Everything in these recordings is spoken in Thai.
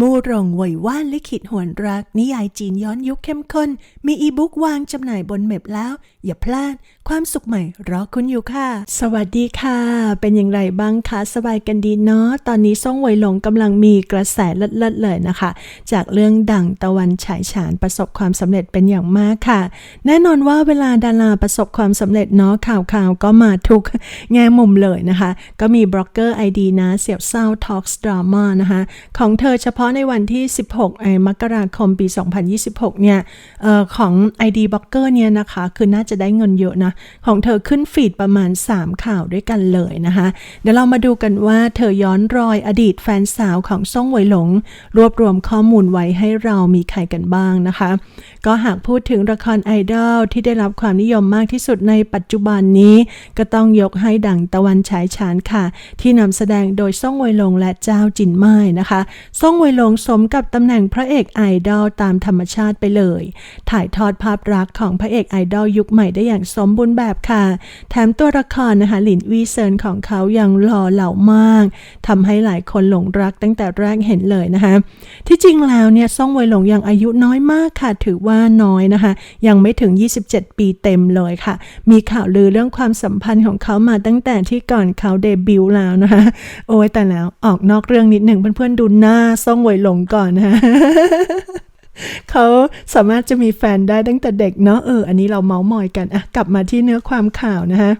มูรงไหวว่านลิขิตหวนรัก นิยายจีนย้อนยุคเข้มข้น มีอีบุ๊กวางจำหน่ายบนเม็บแล้ว อย่าพลาด ความสุขใหม่รอคุณอยู่ค่ะ สวัสดีค่ะ เป็นอย่างไรบ้างคะสบายกันดีเนาะตอนนี้ซ่องไหวหลงกำลังมีกระแสเลิศๆเลยนะคะ จากเรื่องดังตะวันฉายฉานประสบความสำเร็จเป็นอย่างมากค่ะ แน่นอนว่าเวลาดาราประสบความสำเร็จเนาะข่าวๆก็มาทุกแง่มุมเลยนะคะ ก็มีบล็อกเกอร์ไอดีนะเสียบเศร้า Talks Drama นะคะของเธอเฉพาะในวันที่ 16 มกราคมปี 2026 เนี่ยออของ ID b l o g g e r เนี่ยนะคะ คือน่าจะได้เงินเยอะนะ ของเธอขึ้นฟีดประมาณ 3 ข่าวด้วยกันเลยนะคะ เดี๋ยวเรามาดูกันว่าเธอย้อนรอยอดีตแฟนสาวของซ่งเหวหลง รวบรวมข้อมูลไว้ให้เรามีใครกันบ้างนะคะ ก็หากพูดถึงละครไอดอลที่ได้รับความนิยมมากที่สุดในปัจจุบันนี้ ก็ต้องยกให้ดังตะวันฉายฉานค่ะ ที่นำแสดงโดยซ่งเวหลงและเจ้าจินไม้นะคะซ่งเวหลงสมกับตำแหน่งพระเอกไอดอลตามธรรมชาติไปเลย ถ่ายทอดภาพรักของพระเอกไอดอลยุคใหม่ได้อย่างสมบูรณ์แบบค่ะ แถมตัวละครนะคะหลินวีเซินของเขายังหล่อเหลามากทำให้หลายคนหลงรักตั้งแต่แรกเห็นเลยนะคะที่จริงแล้วเนี่ยซ่งเวยหลงยังอายุน้อยมากค่ะ ถือว่าน้อยนะคะ ยังไม่ถึง 27 ปีเต็มเลยค่ะ มีข่าวลือเรื่องความสัมพันธ์ของเขามาตั้งแต่ที่ก่อนเขาเดบิวต์แล้วนะคะโอ้ยแต่แล้วออกนอกเรื่องนิดหนึ่งเพื่อนๆดูหน้าซ่งเวยหลงก่อนนะคะเขาสามารถจะมีแฟนได้ตั้งแต่เด็กเนาะเออ อันนี้เราเมาส์มอยกันอะกลับมาที่เนื้อความข่าวนะฮะ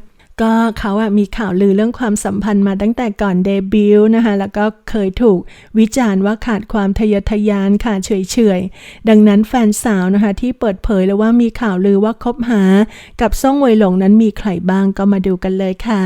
ก็เขาอะมีข่าวลือเรื่องความสัมพันธ์มาตั้งแต่ก่อนเดบิวต์นะคะ แล้วก็เคยถูกวิจารณ์ว่าขาดความทะเยอทะยานค่ะเฉยๆดังนั้นแฟนสาวนะคะที่เปิดเผยแล้วว่ามีข่าวลือว่าคบหา กับซ่งเวยหลงนั้นมีใครบ้างก็มาดูกันเลยค่ะ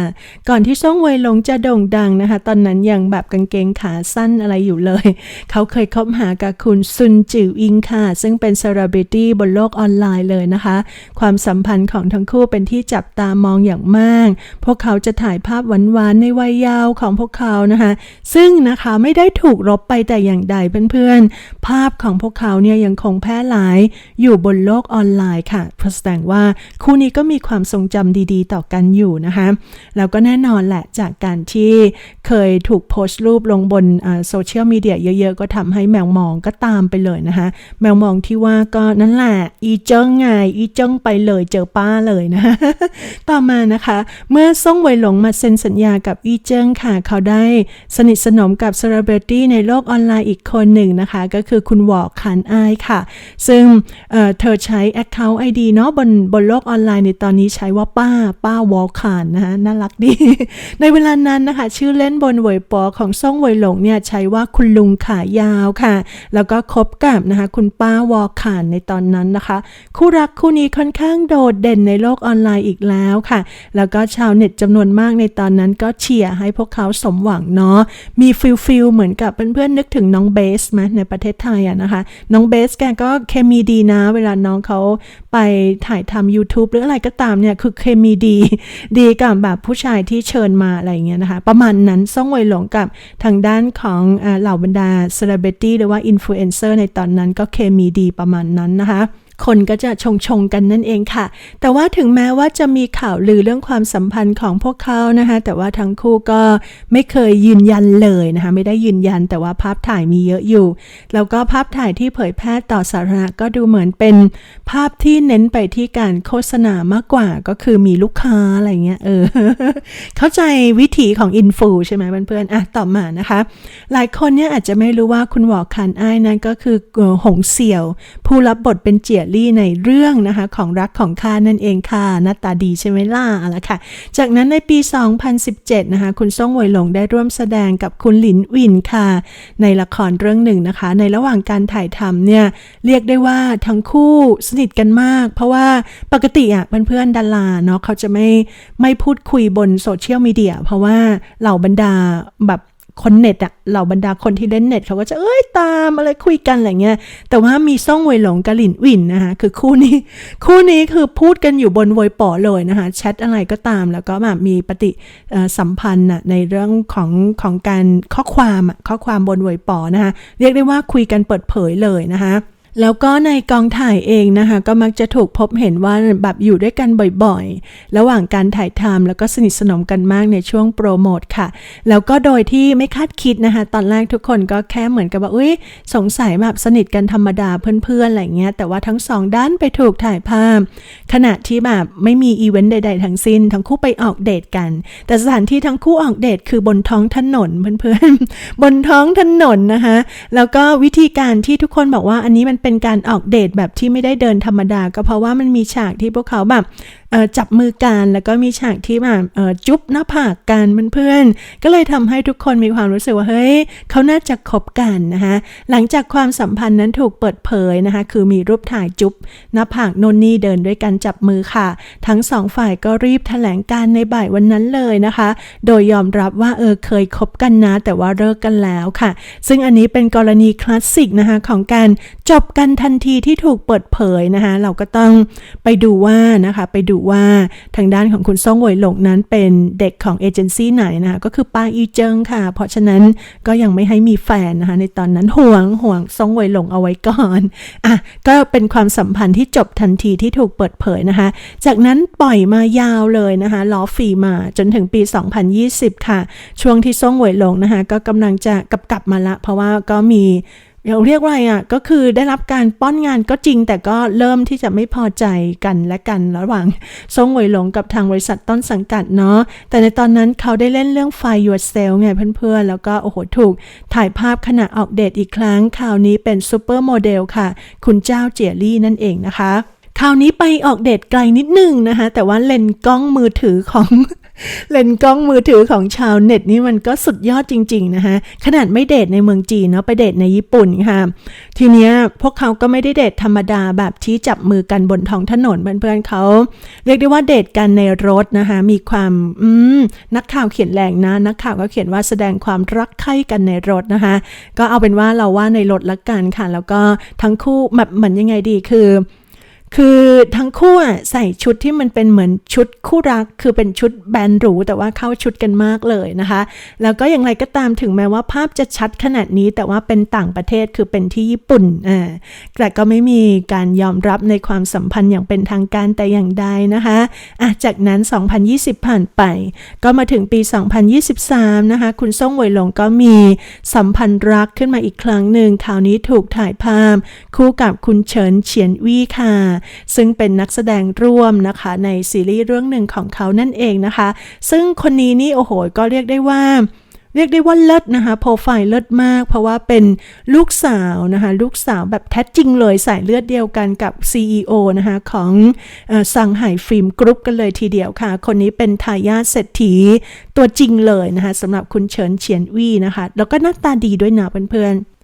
ก่อนที่ซ่งเวยหลงจะโด่งดังนะคะ ตอนนั้นยังแบบกางเกงขาสั้นอะไรอยู่เลย เขาเคยคบหากับคุณซุนจิวอิงค่ะ ซึ่งเป็นเซเลบริตี้บนโลกออนไลน์เลยนะคะ ความสัมพันธ์ของทั้งคู่เป็นที่จับตามองอย่างมากพวกเขาจะถ่ายภาพหวานๆในวัยยาวของพวกเขานะคะ ซึ่งนะคะไม่ได้ถูกลบไปแต่อย่างใดเพื่อนๆ ภาพของพวกเขาเนี่ยยังคงแพร่หลายอยู่บนโลกออนไลน์ค่ะเพราะแสดงว่าคู่นี้ก็มีความทรงจำดีๆ ต่อกันอยู่นะคะ แล้วก็แน่นอนแหละจากการที่เคยถูกโพสต์รูปลงบนโซเชียลมีเดียเยอะๆ ก็ทำให้แมวมองก็ตามไปเลยนะคะ แมวมองที่ว่าก็นั่นแหละ อีเจิ้งไง อีเจิ้งไปเลยเจอป้าเลยนะ ต่อมานะคะเมื่อซ่งเวยหลงมาเซ็นสัญญากับอีเจิ้งค่ะ เขาได้สนิทสนมกับเซเลบริตี้ในโลกออนไลน์อีกคนหนึ่งนะคะ ก็คือคุณหวอกคันอายค่ะ ซึ่งเเธอใช้ Account ID เนาะบนบนโลกออนไลน์ในตอนนี้ใช้ว่าป้าป้าวอลคานนะคะน่ารักดี ในเวลานั้นนะคะ ชื่อเล่นบนเวยปอของซ่งเวยหลงเนี่ยใช้ว่าคุณลุงขายาวค่ะ แล้วก็คบกับนะคะคุณป้าวอลคานในตอนนั้นนะคะ คู่รักคู่นี้ค่อนข้างโดดเด่นในโลกออนไลน์อีกแล้วค่ะ แล้วก็ชาวเน็ตจำนวนมากในตอนนั้นก็เชียร์ให้พวกเขาสมหวังเนาะมีฟิลฟิลเหมือนกับเพื่อนๆนึกถึงน้องเบสไหมในประเทศไทยอะนะคะ น้องเบสแกก็เคมีดีนะ เวลาน้องเขาไปถ่ายทำ YouTube หรืออะไรก็ตามเนี่ย คือเคมีดี ดีกับแบบผู้ชายที่เชิญมาอะไรอย่างเงี้ยนะคะ ประมาณนั้นซ่องเวหลงกับทางด้านของเหล่าบรรดาเซเลบริตี้หรือว่าอินฟลูเอนเซอร์ในตอนนั้นก็เคมีดีประมาณนั้นนะคะ คนก็จะชงชงกันนั่นเองค่ะ แต่ว่าถึงแม้ว่าจะมีข่าวลือเรื่องความสัมพันธ์ของพวกเขานะคะ แต่ว่าทั้งคู่ก็ไม่เคยยืนยันเลยนะคะ ไม่ได้ยืนยันแต่ว่าภาพถ่ายมีเยอะอยู่ แล้วก็ภาพถ่ายที่เผยแพร่ต่อสาธารณะก็ดูเหมือนเป็นภาพที่เน้นไปที่การโฆษณามากกว่าก็คือมีลูกค้าอะไรเงี้ยเออ เข้าใจวิถีของอินฟูใช่ไหมเพื่อนๆอะต่อมานะคะ หลายคนเนี่ยอาจจะไม่รู้ว่าคุณหวอคันอ้ายนั้นก็คือเอ่อหงเสี่ยว ผู้รับบทเป็นเจียลี่ในเรื่องนะคะของรักของข้านั่นเองค่ะหน้าตาดีใช่ไหมล่ะเอาละค่ะ จากนั้นในปี 2017 นะคะคุณซ่งวยหลงได้ร่วมแสดงกับคุณหลินวินค่ะ ในละครเรื่องหนึ่งนะคะ ในระหว่างการถ่ายทำเนี่ยเรียกได้ว่าทั้งคู่สนิทกันมาก เพราะว่าปกติอะเพื่อนๆดาราเนาะเขาจะไม่ไม่พูดคุยบนโซเชียลมีเดียเพราะว่าเหล่าบรรดาแบบ คนเน็ตอะเหล่าบรรดาคนที่เล่นเน็ตเขาก็จะเอ้ยตามอะไรคุยกันอะไรเงี้ย แต่ว่ามีซ่องเวยหลงกับหลินวินนะคะคือคู่นี้ คู่นี้คือพูดกันอยู่บนเวยป๋อเลยนะคะแชทอะไรก็ตามแล้วก็แบบมีปฏิสัมพันธ์อะในเรื่องของของการข้อความอะข้อความบนเวยป๋อนะคะเรียกได้ว่าคุยกันเปิดเผยเลยนะคะ แล้วก็ในกองถ่ายเองนะคะ ก็มักจะถูกพบเห็นว่าแบบอยู่ด้วยกันบ่อยๆ ระหว่างการถ่ายทำแล้วก็สนิทสนมกันมากในช่วงโปรโมทค่ะ แล้วก็โดยที่ไม่คาดคิดนะคะ ตอนแรกทุกคนก็แค่เหมือนกับว่าอุ้ยสงสัยแบบสนิทกันธรรมดาเพื่อนๆอะไรเงี้ยแต่ว่าทั้งสองด้านไปถูกถ่ายภาพ ขณะที่แบบไม่มีอีเวนต์ใด ๆ ทั้งสิ้น ทั้งคู่ไปออกเดทกัน แต่สถานที่ทั้งคู่ออกเดทคือบนท้องถนนเพื่อนๆบนท้องถนนนะคะแล้วก็วิธีการที่ทุกคนบอกว่าอันนี้มันเป็นเป็นการออกเดทแบบที่ไม่ได้เดินธรรมดา ก็เพราะว่ามันมีฉากที่พวกเขาแบบ จับมือกันแล้วก็มีฉากที่แบบจุ๊บหน้าผากกันเพื่อนๆก็เลยทำให้ทุกคนมีความรู้สึกว่าเฮ้ยเขาน่าจะคบกันนะคะหลังจากความสัมพันธ์นั้นถูกเปิดเผยนะคะคือมีรูปถ่ายจุ๊บหน้าผากนนนี่เดินด้วยกันจับมือค่ะ ทั้งสองฝ่ายก็รีบแถลงการในบ่ายวันนั้นเลยนะคะ โดยยอมรับว่าเออเคยคบกันนะ แต่ว่าเลิกกันแล้วค่ะ ซึ่งอันนี้เป็นกรณีคลาสสิกนะคะของการจบกันทันทีที่ถูกเปิดเผยนะคะเราก็ต้องไปดูว่านะคะไปดูว่าทางด้านของคุณซ่งเหวยหลงนั้นเป็นเด็กของเอเจนซี่ไหนนะคะก็คือปาอีเจิงค่ะ เพราะฉะนั้นก็ยังไม่ให้มีแฟนนะคะในตอนนั้นห่วงห่วงซ่งเหวยหลงเอาไว้ก่อนอะก็เป็นความสัมพันธ์ที่จบทันทีที่ถูกเปิดเผยนะคะ จากนั้นปล่อยมายาวเลยนะคะล้อฟีมาจนถึงปี 2020 ค่ะ ช่วงที่ซ่งเหวยหลงนะคะก็กำลังจะกลับกลับมาละ เพราะว่าก็มี เราเรียกว่าอะไรอะก็คือได้รับการป้อนงานก็จริง แต่ก็เริ่มที่จะไม่พอใจกันและกันระหว่างซ่งหวยหลงกับทางบริษัทต้นสังกัดเนาะแต่ในตอนนั้นเขาได้เล่นเรื่อง Fire Yourself ไงเพื่อนๆ แล้วก็โอ้โหถูกถ่ายภาพขณะออกเดทอีกครั้งคราวนี้เป็นซูเปอร์โมเดลค่ะ คุณเจ้าเจียรี่นั่นเองนะคะคราวนี้ไปออกเดทไกลนิดหนึ่งนะคะ แต่ว่าเลนส์กล้องมือถือของ เลนกล้องมือถือของชาวเน็ตนี่มันก็สุดยอดจริง ๆ นะคะขนาดไม่เดทในเมืองจีนเนาะไปเดทในญี่ปุ่นค่ะ ทีเนี้ยพวกเขาก็ไม่ได้เดทธรรมดาแบบที่จับมือกันบนท้องถนนเพื่อนๆเขา เรียกได้ว่าเดทกันในรถนะคะมีความอืมนักข่าวเขียนแรงนะ นักข่าวก็เขียนว่าแสดงความรักใคร่กันในรถนะคะ ก็เอาเป็นว่าเราว่าในรถละกันค่ะ แล้วก็ทั้งคู่แบบเหมือนยังไงดีคือ คือทั้งคู่ใส่ชุดที่มันเป็นเหมือนชุดคู่รัก คือเป็นชุดแบรนด์หรูแต่ว่าเข้าชุดกันมากเลยนะคะ แล้วก็อย่างไรก็ตามถึงแม้ว่าภาพจะชัดขนาดนี้แต่ว่าเป็นต่างประเทศคือเป็นที่ญี่ปุ่นอ่าแต่ก็ไม่มีการยอมรับในความสัมพันธ์อย่างเป็นทางการแต่อย่างใดนะคะอะจากนั้น 2020 ผ่านไป ก็มาถึงปี 2023 นะคะ คุณซ่งเวยหลงก็มีสัมพันธ์รักขึ้นมาอีกครั้งหนึ่งคราวนี้ถูกถ่ายภาพคู่กับคุณเฉินเฉียนวี่ค่ะซึ่งเป็นนักแสดงร่วมนะคะในซีรีส์เรื่องหนึ่งของเขานั่นเองนะคะ ซึ่งคนนี้นี่โอ้โหก็เรียกได้ว่าเรียกได้ว่าเลิศนะคะโปรไฟล์เลิศมาก เพราะว่าเป็นลูกสาวนะคะลูกสาวแบบแท้จริงเลยสายเลือดเดียวกันกับ CEO นะคะของสังไห่ฟิล์มกรุ๊ปกันเลยทีเดียวค่ะ คนนี้เป็นทายาทเศรษฐีตัวจริงเลยนะคะสำหรับคุณเฉินเฉียนวี่นะคะ แล้วก็หน้าตาดีด้วยนะเพื่อนๆ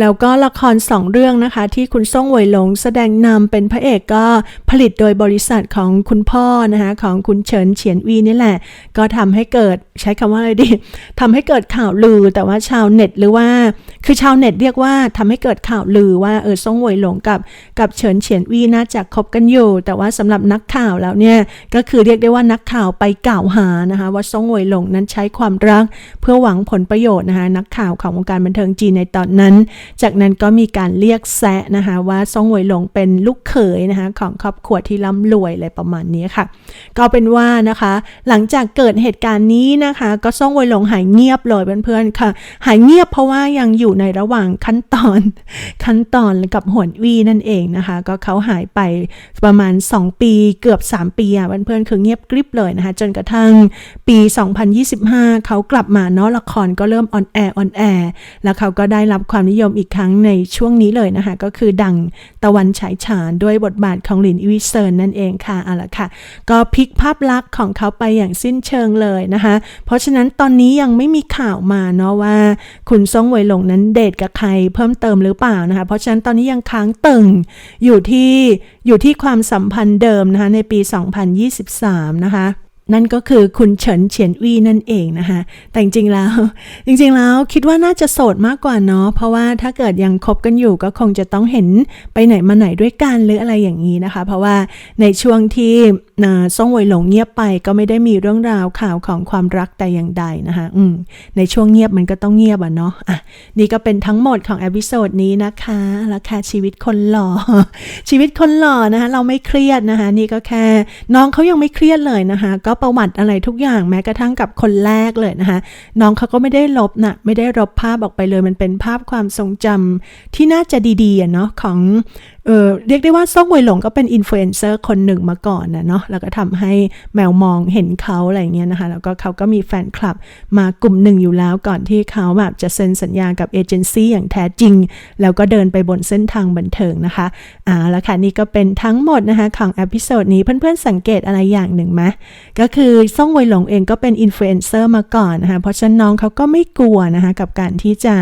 แล้วก็ละครสองเรื่องนะคะ ที่คุณซ่งวยหลงแสดงนำเป็นพระเอกก็ผลิตโดยบริษัทของคุณพ่อนะคะของคุณเฉินเฉียนวีนี่แหละ ก็ทำให้เกิดใช้คำว่าอะไรดีทำให้เกิดข่าวลือแต่ว่าชาวเน็ตหรือว่า คือชาวเน็ตเรียกว่าทำให้เกิดข่าวลือว่าเออซ่งหวยหลงกับกับเฉินเฉียนวีน่าจะคบกันอยู่ แต่ว่าสำหรับนักข่าวแล้วเนี่ยก็คือเรียกได้ว่านักข่าวไปกล่าวหานะคะว่าซ่งหวยหลงนั้นใช้ความรักเพื่อหวังผลประโยชน์นะคะนักข่าวของวงการบันเทิงจีนในตอนนั้น จากนั้นก็มีการเรียกแซะนะคะว่าซ่งหวยหลงเป็นลูกเขยนะคะของครอบครัวที่ร่ำรวยอะไรประมาณนี้ค่ะ ก็เป็นว่านะคะ หลังจากเกิดเหตุการณ์นี้นะคะ ก็ซ่งหวยหลงหายเงียบเลยเพื่อนๆค่ะ หายเงียบเพราะว่ายังอยู่ในระหว่างขั้นตอน ขั้นตอนกับหวนวีนั่นเองนะคะ ก็เขาหายไปประมาณ 2 ปีเกือบ 3 ปีอะเพื่อนๆคือเงียบกริบเลยนะคะ จนกระทั่งปี 2025 เขากลับมาเนาะละครก็เริ่มออนแอร์ออนแอร์แล้วเขาก็ได้รับความนิยมอีกครั้งในช่วงนี้เลยนะคะ ก็คือดังตะวันฉายฉานด้วยบทบาทของหลินอีวิเซินนั่นเองค่ะเอาละค่ะ ก็พลิกภาพลักษณ์ของเขาไปอย่างสิ้นเชิงเลยนะคะ เพราะฉะนั้นตอนนี้ยังไม่มีข่าวมาเนาะว่า คุณซ่งเหวหลงนั้นเดทกับใครเพิ่มเติมหรือเปล่านะคะ เพราะฉะนั้นตอนนี้ยังค้างตึงอยู่ที่อยู่ที่ความสัมพันธ์เดิมนะคะในปี 2023 นะคะนั่นก็คือคุณเฉินเฉียนวีนั่นเองนะคะ แต่จริงๆแล้ว จริงๆแล้วคิดว่าน่าจะโสดมากกว่าเนาะ เพราะว่าถ้าเกิดยังคบกันอยู่ก็คงจะต้องเห็นไปไหนมาไหนด้วยกันหรืออะไรอย่างนี้นะคะ เพราะว่าในช่วงที่นะซ่งเวยหลงเงียบไปก็ไม่ได้มีเรื่องราวข่าวของความรักแต่อย่างใดนะคะอืมในช่วงเงียบมันก็ต้องเงียบอะเนาะอะนี่ก็เป็นทั้งหมดของเอพิโซดนี้นะคะแล้วค่ะชีวิตคนหล่อ ชีวิตคนหล่อนะคะเราไม่เครียดนะคะนี่ก็แค่น้องเขายังไม่เครียดเลยนะคะก็ประวัติอะไรทุกอย่างแม้กระทั่งกับคนแรกเลยนะคะน้องเขาก็ไม่ได้ลบนะไม่ได้ลบภาพออกไปเลยมันเป็นภาพความทรงจำที่น่าจะดีๆเนาะของ เออเรียกได้ว่าซ่องวยหลงก็เป็นอินฟลูเอนเซอร์คนหนึ่งมาก่อนนะเนาะแล้วก็ทำให้แมวมองเห็นเขาอะไรเงี้ยนะคะ แล้วก็เขาก็มีแฟนคลับมากลุ่มหนึ่งอยู่แล้วก่อนที่เขาแบบจะเซ็นสัญญากับเอเจนซี่อย่างแท้จริง แล้วก็เดินไปบนเส้นทางบันเทิงนะคะอ่าแล้วค่ะนี่ก็เป็นทั้งหมดนะคะของอพิโซดนี้เพื่อนๆสังเกตอะไรอย่างหนึ่งไหมก็คือซ่องวยหลงเองก็เป็นอินฟลูเอนเซอร์มาก่อนนะคะเพราะฉะนั้นน้องเขาก็ไม่กลัวนะคะกับการที่จะ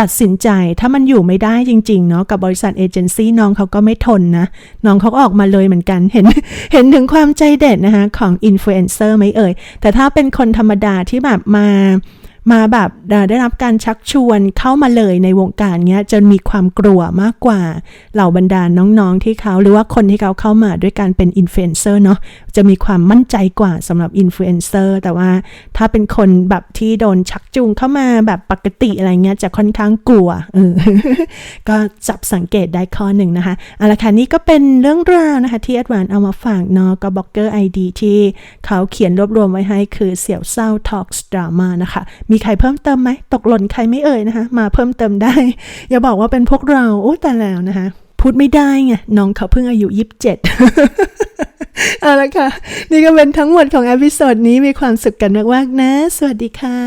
ตัดสินใจถ้ามันอยู่ไม่ได้จริง ๆ เนาะกับบริษัทเอเจนซี่น้องเขาก็ไม่ทนนะ น้องเขาออกมาเลยเหมือนกันเห็นเห็นถึงความใจเด็ดนะคะของอินฟลูเอนเซอร์ไหมเอ่ย แต่ถ้าเป็นคนธรรมดาที่แบบมามาแบบได้รับการชักชวนเข้ามาเลยในวงการเนี้ยจะมีความกลัวมากกว่าเหล่าบรรดาน้องๆที่เขาหรือว่าคนที่เขาเข้ามาด้วยการเป็นอินฟลูเอนเซอร์เนาะจะมีความมั่นใจกว่าสำหรับอินฟลูเอนเซอร์แต่ว่าถ้าเป็นคนแบบที่โดนชักจูงเข้ามาแบบปกติอะไรเงี้ยจะค่อนข้างกลัวเออก็จับสังเกตได้ข้อหนึ่งนะคะเอาละค่ะนี่ก็เป็นเรื่องราวนะคะที่แอดวานเอามาฝากเนาะก็บล็อกเกอร์ไอดีที่เขาเขียนรวบรวมไว้ให้คือเสี่ยวเศร้า Talks Drama นะคะ มีใครเพิ่มเติมไหม ตกหล่นใครไม่เอ่ยนะคะ มาเพิ่มเติมได้ อย่าบอกว่าเป็นพวกเรา โอ้แต่แล้วนะคะ พูดไม่ได้ไงน้องเขาเพิ่งอายุยี่สิบเจ็ดเอาละค่ะ นี่ก็เป็นทั้งหมดของอพิโซดนี้มีความสุขกันมากๆนะ สวัสดีค่ะ